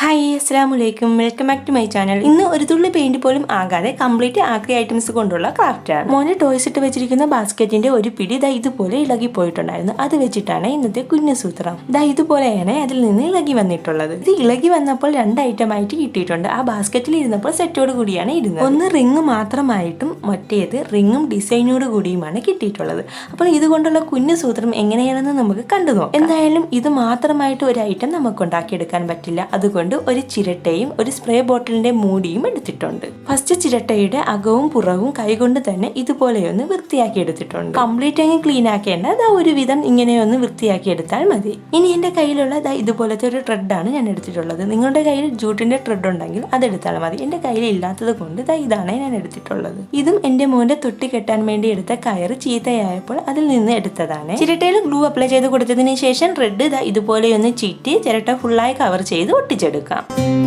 Hi അസ്സാം വലൈക്കും welcome back to my channel. ഇന്ന് ഒരു തുള്ളി പെയിന്റ് പോലും ആകാതെ കംപ്ലീറ്റ് ആക്രി ഐറ്റംസ് കൊണ്ടുള്ള ക്രാഫ്റ്റാണ് മോനെ ടോയ്സ് ഇട്ട് വെച്ചിരിക്കുന്ന ബാസ്ക്കറ്റിന്റെ ഒരു പിടി ദാ ഇതുപോലെ ഇളകി പോയിട്ടുണ്ടായിരുന്നു. അത് വെച്ചിട്ടാണ് ഇന്നത്തെ കുഞ്ഞു സൂത്രം. ദാ ഇതുപോലെയാണ് അതിൽ നിന്ന് ഇളകി വന്നിട്ടുള്ളത്. ഇത് ഇളകി വന്നപ്പോൾ രണ്ട് ഐറ്റം ആയിട്ട് കിട്ടിയിട്ടുണ്ട്. ആ ബാസ്ക്കറ്റിൽ ഇരുന്നപ്പോൾ സെറ്റോട് കൂടിയാണ് ഇരുന്നത്. ഒന്ന് റിങ് മാത്രമായിട്ടും മറ്റേത് റിങ്ങും ഡിസൈനോട് കൂടിയുമാണ് കിട്ടിയിട്ടുള്ളത്. അപ്പോൾ ഇതുകൊണ്ടുള്ള കുഞ്ഞു സൂത്രം എങ്ങനെയാണെന്ന് നമുക്ക് കണ്ടു നോക്കാം. എന്തായാലും ഇത് മാത്രമായിട്ട് ഒരു ഐറ്റം നമുക്ക് ഉണ്ടാക്കിയെടുക്കാൻ പറ്റില്ല. അതുകൊണ്ട് ഒരു ചിരട്ടയും ഒരു സ്പ്രേ ബോട്ടിലിന്റെ മൂടിയും എടുത്തിട്ടുണ്ട്. ഫസ്റ്റ് ചിരട്ടയുടെ അകവും പുറവും കൈകൊണ്ട് തന്നെ ഇതുപോലെയൊന്ന് വൃത്തിയാക്കി എടുത്തിട്ടുണ്ട്. കംപ്ലീറ്റ് അങ്ങ് ക്ലീൻ ആക്കേണ്ട ദാ ഒരുവിധം ഇങ്ങനെയൊന്ന് വൃത്തിയാക്കി എടുത്താൽ മതി. ഇനി എന്റെ കയ്യിലുള്ള ഇതുപോലത്തെ ഒരു ട്രെഡാണ് ഞാൻ എടുത്തിട്ടുള്ളത്. നിങ്ങളുടെ കയ്യിൽ ജൂട്ടിന്റെ ട്രെഡ് ഉണ്ടെങ്കിൽ അത് അതെടുത്താൽ മതി. എന്റെ കയ്യിൽ ഇല്ലാത്തത് കൊണ്ട് ദാ ഇതാണ് ഞാൻ എടുത്തിട്ടുള്ളത്. ഇതും എന്റെ മോന്റെ തൊട്ടി കെട്ടാൻ വേണ്ടി എടുത്ത കയർ ചീത്തയായപ്പോൾ അതിൽ നിന്ന് എടുത്തതാണ്. ചിരട്ടയിൽ ഗ്ലൂ അപ്ലൈ ചെയ്ത് കൊടുത്തതിന് ശേഷം റെഡ് ഇതാ ഇതുപോലെയൊന്ന് ചീറ്റി ചിരട്ട ഫുള്ളായി കവർ ചെയ്ത് ഒട്ടിച്ചെടുക്കാം ദാ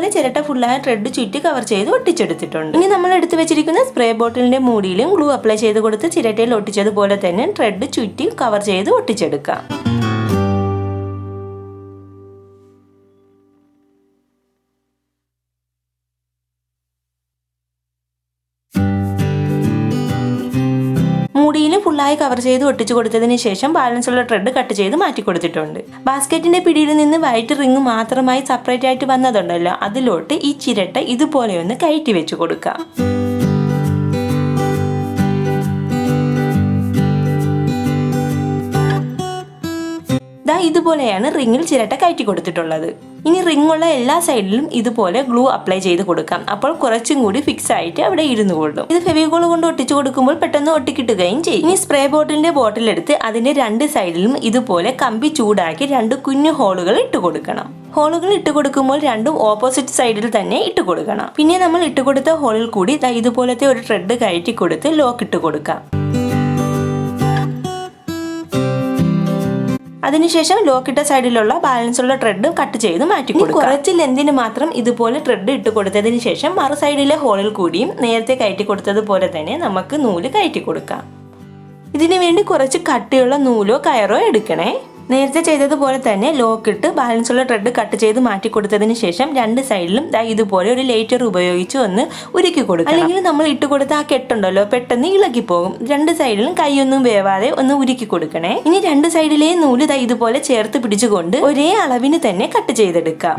ഇതുപോലെ ചിരട്ട ഫുള്ളായ ത്രെഡ് ചുറ്റി കവർ ചെയ്ത് ഒട്ടിച്ചെടുത്തിട്ടുണ്ട്. ഇനി നമ്മൾ എടുത്തു വെച്ചിരിക്കുന്ന സ്പ്രേ ബോട്ടിലിന്റെ മൂടിയിലും ഗ്ലൂ അപ്ലൈ ചെയ്ത് കൊടുത്ത് ചിരട്ടയിൽ ഒട്ടിച്ചതുപോലെ തന്നെ ത്രെഡ് ചുറ്റി കവർ ചെയ്ത് ഒട്ടിച്ചെടുക്കാം. മൂടിയിലും ഫുള്ളായി കവർ ചെയ്ത് ഒട്ടിച്ചു കൊടുത്തതിന് ശേഷം ബാലൻസ് ഉള്ള ട്രെഡ് കട്ട് ചെയ്ത് മാറ്റി കൊടുത്തിട്ടുണ്ട്. ബാസ്ക്കറ്റിന്റെ പിടിയിൽ നിന്ന് വൈറ്റ് റിങ് മാത്രമായി സെപ്പറേറ്റ് ആയിട്ട് വന്നതുണ്ടല്ലോ അതിലോട്ട് ഈ ചിരട്ട ഇതുപോലെ ഒന്ന് കയറ്റി വെച്ച് കൊടുക്കാം. ദാ ഇതുപോലെയാണ് റിങ്ങിൽ ചിരട്ട കയറ്റി കൊടുത്തിട്ടുള്ളത്. ഇനി റിങ്ങുള്ള എല്ലാ സൈഡിലും ഇതുപോലെ ഗ്ലൂ അപ്ലൈ ചെയ്ത് കൊടുക്കാം. അപ്പോൾ കുറച്ചും കൂടി ഫിക്സ് ആയിട്ട് അവിടെ ഇരുന്നു കൊള്ളും. ഇത് ഫെവികോൾ കൊണ്ട് ഒട്ടിച്ചു കൊടുക്കുമ്പോൾ പെട്ടെന്ന് ഒട്ടിക്കിട്ടുകയും ചെയ്യും. ഇനി സ്പ്രേ ബോട്ടിലിന്റെ ബോട്ടിൽ എടുത്ത് അതിന്റെ രണ്ട് സൈഡിലും ഇതുപോലെ കമ്പി ചൂടാക്കി രണ്ട് കുഞ്ഞു ഹോളുകൾ ഇട്ട് കൊടുക്കണം. ഹോളുകൾ ഇട്ട് കൊടുക്കുമ്പോൾ രണ്ടും ഓപ്പോസിറ്റ് സൈഡിൽ തന്നെ ഇട്ട് കൊടുക്കണം. പിന്നെ നമ്മൾ ഇട്ട് കൊടുത്ത ഹോളിൽ കൂടി ഇതുപോലത്തെ ഒരു ത്രെഡ് കയറ്റി കൊടുത്ത് ലോക്ക് ഇട്ട് കൊടുക്കാം. അതിനുശേഷം ലോക്കിട്ട സൈഡിലുള്ള ബാലൻസ് ഉള്ള ത്രെഡ് കട്ട് ചെയ്ത് മാറ്റി കൊടുക്കുക കുറച്ച് ലെന്തിന് മാത്രം ഇതുപോലെ ത്രെഡ് ഇട്ട് കൊടുത്തതിന് ശേഷം മറു സൈഡിലെ ഹോളിൽ കൂടിയും നേരത്തെ കയറ്റി കൊടുത്തതുപോലെ തന്നെ നമുക്ക് നൂൽ കയറ്റി കൊടുക്കാം. ഇതിനു വേണ്ടി കുറച്ച് കട്ടിയുള്ള നൂലോ കയറോ എടുക്കണേ. നേരത്തെ ചെയ്തതുപോലെ തന്നെ ലോക്കിട്ട് ബാലൻസ് ഉള്ള ത്രെഡ് കട്ട് ചെയ്ത് മാറ്റി കൊടുത്തതിന് ശേഷം രണ്ട് സൈഡിലും ദാ ഇതുപോലെ ഒരു ലേറ്റർ ഉപയോഗിച്ച് ഒന്ന് ഉരുക്കി കൊടുക്കുക അല്ലെങ്കിൽ നമ്മൾ ഇട്ട് കൊടുത്ത ആ കെട്ടുണ്ടല്ലോ പെട്ടെന്ന് ഇളകി പോകും. രണ്ട് സൈഡിലും കൈയൊന്നും വേവാതെ ഒന്ന് ഉരുക്കി കൊടുക്കണേ. ഇനി രണ്ട് സൈഡിലെയും നൂൽ ദാ ഇതുപോലെ ചേർത്ത് പിടിച്ചുകൊണ്ട് ഒരേ അളവിന് തന്നെ കട്ട് ചെയ്തെടുക്കാം.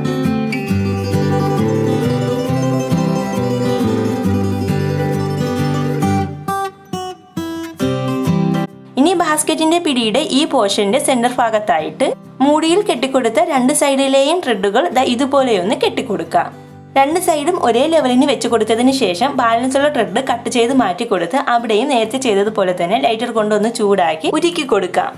ബാസ്ക്കറ്റിന്റെ പിടിയുടെ ഈ പോർഷന്റെ സെന്റർ ഭാഗത്തായിട്ട് മൂടിയിൽ കെട്ടിക്കൊടുത്ത രണ്ട് സൈഡിലെയും ത്രെഡുകൾ ഇതുപോലെയൊന്ന് കെട്ടിക്കൊടുക്കാം. രണ്ട് സൈഡും ഒരേ ലെവലിന് വെച്ച് കൊടുത്തതിന് ശേഷം ബാലൻസ് ഉള്ള ത്രെഡ് കട്ട് ചെയ്ത് മാറ്റി കൊടുത്ത് അവിടെയും നേരത്തെ ചെയ്തതുപോലെ തന്നെ ലൈറ്റർ കൊണ്ടൊന്ന് ചൂടാക്കി ഉരുക്കി കൊടുക്കാം.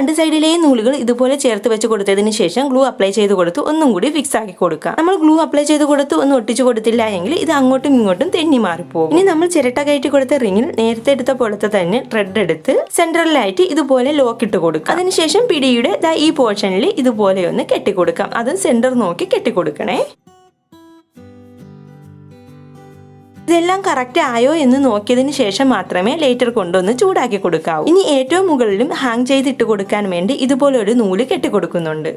രണ്ട് സൈഡിലെയും നൂലുകൾ ഇതുപോലെ ചേർത്ത് വെച്ച് കൊടുത്തതിന് ശേഷം ഗ്ലൂ അപ്ലൈ ചെയ്ത് കൊടുത്ത് ഒന്നും കൂടി ഫിക്സ് ആക്കി കൊടുക്കാം. നമ്മൾ ഗ്ലൂ അപ്ലൈ ചെയ്ത് കൊടുത്ത് ഒന്ന് ഒട്ടിച്ചു കൊടുത്തില്ല എങ്കിൽ ഇത് അങ്ങോട്ടും ഇങ്ങോട്ടും തെന്നി മാറിപ്പോകും ഇനി നമ്മൾ ചിരട്ട കയറ്റി കൊടുത്ത റിങ്ങിൽ നേരത്തെ എടുത്ത പോലത്തെ തന്നെ ത്രെഡ് എടുത്ത് സെൻട്രലിലായിട്ട് ഇതുപോലെ ലോക്ക് ഇട്ട് കൊടുക്കാം. അതിനുശേഷം പിടിയുടെ ഈ പോർഷനിൽ ഇതുപോലെ ഒന്ന് കെട്ടിക്കൊടുക്കാം. അതും സെന്റർ നോക്കി കെട്ടിക്കൊടുക്കണേ. ഇതെല്ലാം കറക്റ്റ് ആയോ എന്ന് നോക്കിയതിന് ശേഷം മാത്രമേ ലേറ്റർ കൊണ്ടൊന്ന് ചൂടാക്കി കൊടുക്കാവൂ. ഇനി ഏറ്റവും മുകളിലും ഹാങ് ചെയ്തിട്ട് കൊടുക്കാൻ വേണ്ടി ഇതുപോലെ ഒരു നൂൽ കെട്ടിക്കൊടുക്കുന്നുണ്ട്.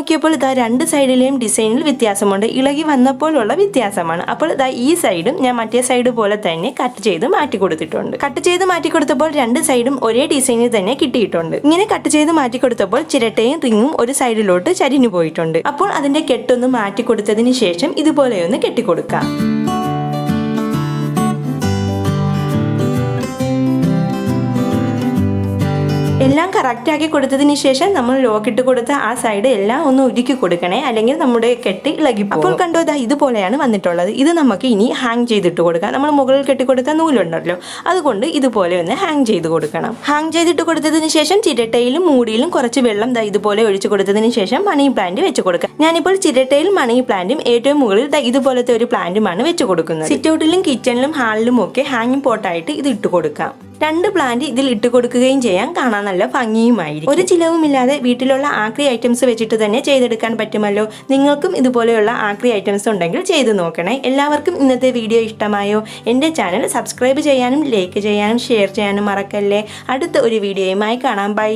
നോക്കിയപ്പോൾ ഇതാ രണ്ട് സൈഡിലെയും ഡിസൈനിൽ വ്യത്യാസമുണ്ട്. ഇളകി വന്നപ്പോഴുള്ള വ്യത്യാസമാണ്. അപ്പോൾ ഇതാ ഈ സൈഡും ഞാൻ മറ്റേ സൈഡ് പോലെ തന്നെ കട്ട് ചെയ്ത് മാറ്റി കൊടുത്തിട്ടുണ്ട്. കട്ട് ചെയ്ത് മാറ്റി കൊടുത്തപ്പോൾ രണ്ട് സൈഡും ഒരേ ഡിസൈനിൽ തന്നെ കിട്ടിയിട്ടുണ്ട്. ഇങ്ങനെ കട്ട് ചെയ്ത് മാറ്റി കൊടുത്തപ്പോൾ ചിരട്ടയും റിങ്ങും ഒരു സൈഡിലോട്ട് ചരിഞ്ഞു പോയിട്ടുണ്ട്. അപ്പോൾ അതിന്റെ കെട്ടൊന്ന് മാറ്റി കൊടുത്തതിന് ശേഷം ഇതുപോലെയൊന്ന് കെട്ടിക്കൊടുക്കാം. എല്ലാം കറക്റ്റ് ആക്കി കൊടുത്തതിന് ശേഷം നമ്മൾ ലോക്കിട്ട് കൊടുത്ത ആ സൈഡ് എല്ലാം ഒന്ന് ഉരുക്കി കൊടുക്കണേ. അല്ലെങ്കിൽ നമ്മുടെ കെട്ട് ഇളകി അപ്പോൾ കണ്ടോ ദാ ഇതുപോലെയാണ് വന്നിട്ടുള്ളത്. ഇത് നമുക്ക് ഇനി ഹാങ് ചെയ്തിട്ട് കൊടുക്കാം. നമ്മൾ മുകളിൽ കെട്ടി കൊടുത്ത നൂലുണ്ടല്ലോ. അതുകൊണ്ട് ഇതുപോലെ ഒന്ന് ഹാങ് ചെയ്ത് കൊടുക്കണം. ഹാങ് ചെയ്തിട്ട് കൊടുത്തതിന് ശേഷം ചിരട്ടയിലും മൂടിയിലും കുറച്ച് വെള്ളം ദാ ഇതുപോലെ ഒഴിച്ചു കൊടുത്തതിന് ശേഷം മണി പ്ലാന്റ് വെച്ച് കൊടുക്കാം. ഞാനിപ്പോൾ ചിരട്ടയിൽ മണി പ്ലാന്റും ഏറ്റവും മുകളിൽ ദാ ഇതുപോലത്തെ ഒരു പ്ലാന്റുമാണ് വെച്ച് കൊടുക്കുന്നത്. സിറ്റൗട്ടിലും കിച്ചണിലും ഹാളിലും ഒക്കെ ഹാങ്ങിങ് പോട്ടായിട്ട് ഇത് ഇട്ട് കൊടുക്കാം. രണ്ട് പ്ലാന്റ് ഇതിൽ ഇട്ട് കൊടുക്കുകയും ചെയ്യാൻ കാണാൻ നല്ല ഭംഗിയുമായിരിക്കും. ഒരു ചിലവുമില്ലാതെ വീട്ടിലുള്ള ആക്രി ഐറ്റംസ് വെച്ചിട്ട് തന്നെ ചെയ്തെടുക്കാൻ പറ്റുമല്ലോ? നിങ്ങൾക്കും ഇതുപോലെയുള്ള ആക്രി ഐറ്റംസ് ഉണ്ടെങ്കിൽ ചെയ്ത് നോക്കണേ. എല്ലാവർക്കും ഇന്നത്തെ വീഡിയോ ഇഷ്ടമായോ? എന്റെ ചാനൽ സബ്സ്ക്രൈബ് ചെയ്യാനും ലൈക്ക് ചെയ്യാനും ഷെയർ ചെയ്യാനും മറക്കല്ലേ? അടുത്ത ഒരു വീഡിയോയുമായി കാണാം. ബൈ